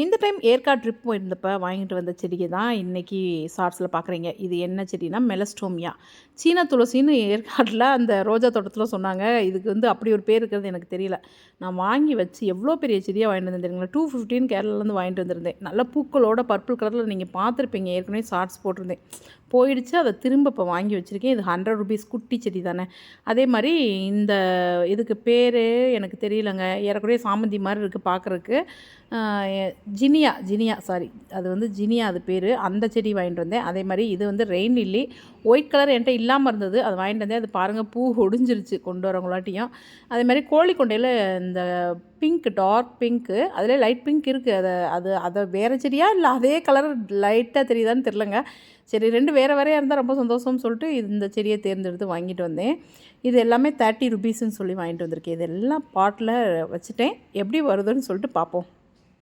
இந்த time Yercaud trip போயிருந்தப்போ வாங்கிட்டு வந்த செடியை தான் இன்றைக்கி ஷார்ட்ஸில் பார்க்குறீங்க இது என்ன செடினா மெலஸ்டோமியா சீன துளசின்னு ஏற்காட்டில் அந்த ரோஜா தோட்டத்தில் சொன்னாங்க. இதுக்கு வந்து அப்படி ஒரு பேர் இருக்கிறது எனக்கு தெரியல. நான் வாங்கி வச்சு எவ்வளோ பெரிய செடியாக வாங்கிட்டு வந்திருந்தீங்களா டூ ஃபிஃப்டின் கேரளாலேருந்து வாங்கிட்டு வந்திருந்தேன். நல்ல பூக்களோட பர்பிள் கலரில் நீங்கள் பார்த்துருப்பீங்க. ஏற்கனவே ஷார்ட்ஸ் போட்டிருந்தேன். போயிடுச்சு அதை திரும்ப இப்போ வாங்கி வச்சுருக்கேன். இது ஹண்ட்ரட் ருபீஸ் குட்டி செடி தானே. அதே மாதிரி இந்த இதுக்கு பேர் எனக்கு தெரியலங்க. ஏறக்குறைய சாமந்தி மாதிரி இருக்குது பார்க்குறக்கு ஜினியா ஜினியா சாரி அது வந்து ஜினியா அது பேர். அந்த செடி வாங்கிட்டு வந்தேன். அதே மாதிரி இது வந்து ரெயின் லில்லி. ஒயிட் கலர் என்கிட்ட இல்லாமல் இருந்தது. அது வாங்கிட்டு வந்தேன். அது பாருங்கள் பூ ஒடிஞ்சிருச்சு கொண்டு வரவங்களாட்டியும். அதே மாதிரி கோழிக்கொண்டையில் இந்த பிங்க் டார்க் பிங்க்கு அதில் லைட் பிங்க் இருக்குது அதை அது அதை வேறு செடியா? இல்லை அதே கலர் லைட்டாக தெரியுதான்னு தெரிலங்க சரி ரெண்டு வேறு வேறையாக இருந்தால் ரொம்ப சந்தோஷம்னு சொல்லிட்டு இந்த செடியை தேர்ந்தெடுத்து வாங்கிட்டு வந்தேன். இது எல்லாமே தேர்ட்டி ருபீஸ்ன்னு சொல்லி வாங்கிட்டு வந்திருக்கேன். இதெல்லாம் பாட்டில் வச்சுட்டேன். எப்படி வருதுன்னு சொல்லிட்டு பார்ப்போம்.